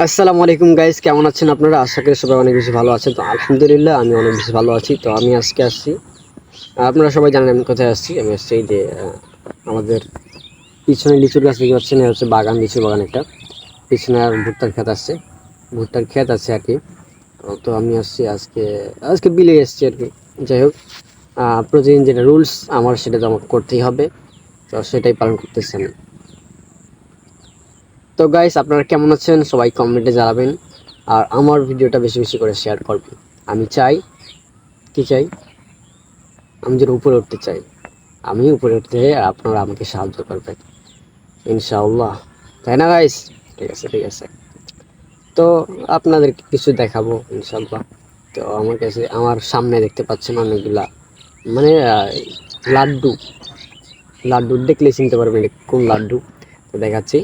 আসসালামু আলাইকুম গাইস কেমন আছেন আপনারা? আশা করি সবাই অনেক বেশি ভালো আছেন। তো আলহামদুলিল্লাহ, আমি অনেক বেশি ভালো আছি। তো আমি আজকে আসছি। আপনারা সবাই জানেন আমি কোথায় আসছি। আমি আসছি এই যে আমাদের পিছনে লিচুর গাছ দেখতে পাচ্ছেন হচ্ছে বাগান লিচু বাগান একটা। পিছনে আর ভুট্টার ক্ষেত আছে। ভুট্টার ক্ষেত আছে আর কি। তো- আমি আসছি আজকে আজকে বিলে এসেছি আর কি। যাই হোক প্রতিদিন যেটা রুলস আমার সেটা তো আমাকে করতেই হবে। তো সেটাই পালন করতেছি আমি। তো গাইস আপনারা কেমন আছেন? সবাই কমেন্টে জানাবেন। আর আমার ভিডিওটা বেশি বেশি করে শেয়ার করবেন। আমি চাই, কি চাই? আমি যেন উপরে উঠতে চাই। আমি উপরে উঠতে চাই আর আপনারা আমাকে সাহায্য করবেন। ইনশাআল্লাহ। তাই না গাইস ঠিক আছে ঠিক আছে। তো আপনাদের কিছু দেখাবো, ইনশাআল্লাহ। তো আমার কাছে, আমার সামনে দেখতে পাচ্ছেন অনেকগুলা মানে লাড্ডু। লাড্ডু দেখলে চিনতে পারবেন কোন লাড্ডু। তো দেখাচ্ছি।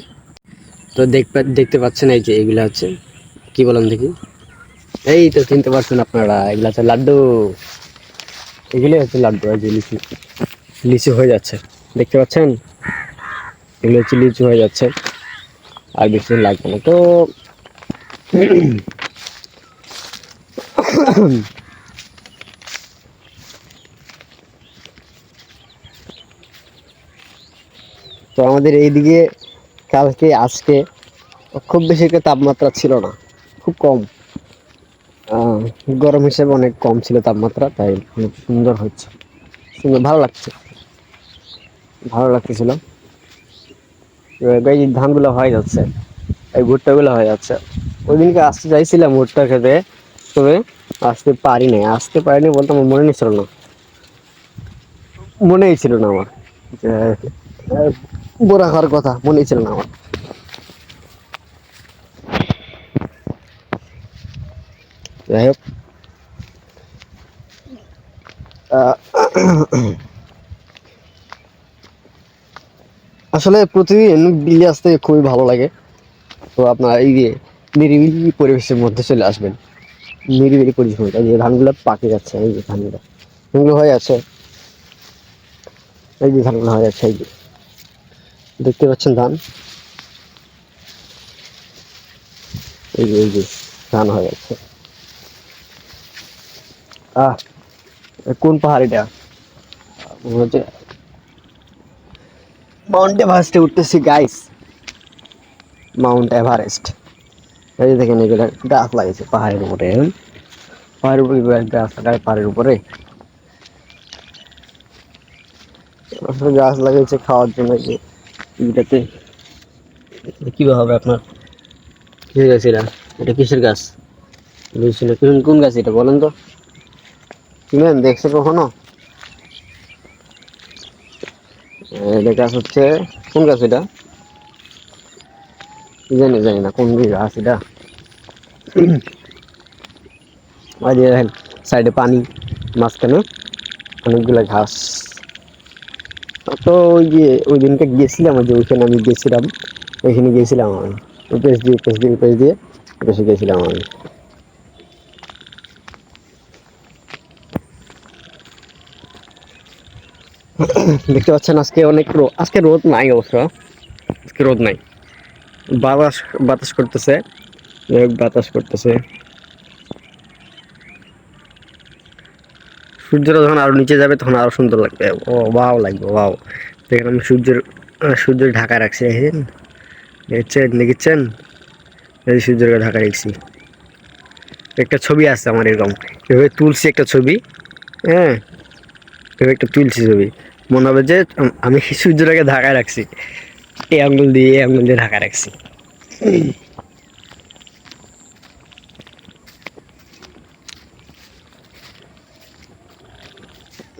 তো দেখতে পাচ্ছেন এই যে এগুলা হচ্ছে, কি বলেন দেখি? এই তো চিনতে পারছেন আপনারা, এগুলা হচ্ছে লাড্ডু। এগুলোই হচ্ছে লাড্ডু, এই যে লিচু। লিচু হয়ে যাচ্ছে, দেখতে পাচ্ছেন? এগুলো হচ্ছে লিচু হয়ে যাচ্ছে, আর বেশি লাগবে না। তো তো আমাদের এইদিকে কালকে, আজকে খুব বেশি একটা তাপমাত্রা ছিল না, খুব কম। গরম হিসেবে অনেক কম ছিল তাপমাত্রা, তাই খুব সুন্দর হচ্ছে। সুন্দর, ভালো লাগছে। ভালো লাগতেছিল। এই ধানগুলো হয়ে যাচ্ছে। এই ভুট্টাগুলো হয়ে যাচ্ছে। ওই দিনকে আসতে চাইছিলাম ভুট্টা খেতে, তবে আসতে পারি নাই। আসতে পারিনি বলতে আমার মনে ছিল না। মনেই ছিল না আমার। বোরা খাওয়ার কথা, মনে ছিল না আমার। যাই হোক। আসলে প্রতিদিন বিলে আসতে খুবই ভালো লাগে। তো আপনার এই যে নিরিবিলি পরিবেশের মধ্যে চলে আসবেন। নিরিবিলি পরিবেশ এই যে ধানগুলো পাকে যাচ্ছে, এই যে ধানগুলো। ধানগুলো হয়ে আছে। এই যে ধানগুলো হয়ে যাচ্ছে এই যে। দেখতে পাচ্ছেন ধান? এই যে এই যে, ধান হয়ে যাচ্ছে আহ কোন পাহাড় এটা? মনে হচ্ছে মাউন্ট এভারেস্টে উঠতেছি গাইস মাউন্ট এভারেস্ট। এই দেখেন এগুলো গাছ লাগিয়েছে পাহাড়ের উপরে। পাহাড়ের উপরে গাছ লাগায় পাহাড়ের উপরে? গাছ লাগিয়েছে খাওয়ার জন্য। এটাতে কি হবে আপনার? কিসের গাছ এটা? এটা কিসের গাছ? বুঝছি কোন কোন গাছ এটা বলেন তো। চিনেন দেখছে কখনো? এটা গাছ হচ্ছে কোন গাছ এটা? জানি জানি না, কোন গাছ এটা? সাইডে পানি, মাঝখানে অনেকগুলো ঘাস। তো ওই যে, ওই দিনকে গিয়েছিলাম ওই যে ওইখানে আমি গেছিলাম, ওইখানে গিয়েছিলাম আমি। পেস দিয়ে পেস দিয়ে পেস দিয়ে পেসে গেছিলাম আমি। দেখতে পাচ্ছেন আজকে অনেক রোদ আজকে রোদ নাই অবশ্য। আজকে রোদ নাই। বাতাস বাতাস করতেছে। বাতাস করতেছে। সূর্যটা যখন আরও নিচে যাবে তখন আরও সুন্দর লাগবে। ও ওয়াও লাগবে ওয়াও দেখেন আমি সূর্যের আহ, সূর্যের ঢাকা রাখছি দেখেন দেখছেন দেখেছেন? এই সূর্যের ঢাকা রাখছি। একটা ছবি আছে আমার এরকম। এভাবে তুলছি একটা ছবি হ্যাঁ? এভাবে একটা তুলছি ছবি। মনে হবে যে আমি সূর্যটাকে ঢাকায় রাখছি। এই আঙ্গুল দিয়ে এই আঙ্গুল দিয়ে ঢাকা রাখছি।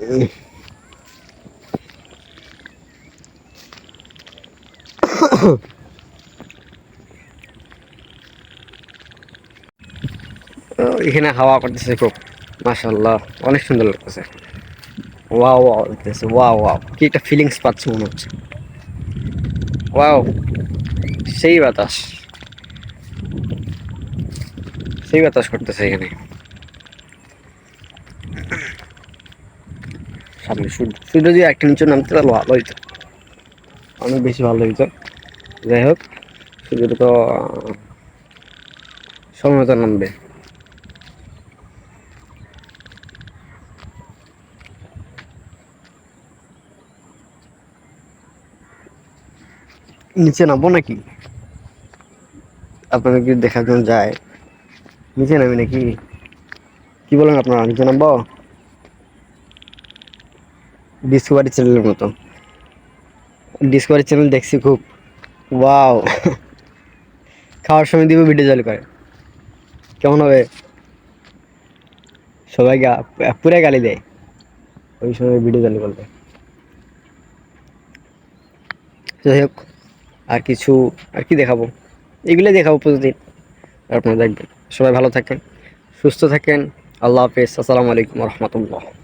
এখানে হাওয়া করতেছে খুব মাশাল্লাহ অনেক সুন্দর লাগতেছে। ওয়াও ওয়াও লাগতেছে, ওয়াও ওয়াও, কি একটা ফিলিংস পাচ্ছি মনে হচ্ছে। ওয়াও, সেই বাতাস সেই বাতাস করতেছে এখানে। সামনে সূর্য সূর্য যদি একটা নিচে নামতে তাহলে ভালো হইতো। অনেক বেশি ভালো হইতো। যাই হোক সূর্যটা তো সময় নামবে। নিচে নামবো নাকি? আপনাদের কি দেখার জন্য যায়, নিচে নামি নাকি? কি বলেন আপনারা, নিচে নামবো? ডিসকভারি চ্যানেলের মতো। ডিসকভারি চ্যানেল দেখছি খুব। ওয়াও খাওয়ার সময় দিব ভিডিও চালু করে। কেমন হবে? সবাই পুরে গালি দেয়। ওই সময় ভিডিও চালু করবে যাই হোক, আর কিছু আর কি দেখাবো? এগুলোই দেখাবো প্রতিদিন। আপনারা দেখবেন। সবাই ভালো থাকেন, সুস্থ থাকেন। আল্লাহ হাফেজ। আসসালামু আলাইকুম রহমতুল্লাহ।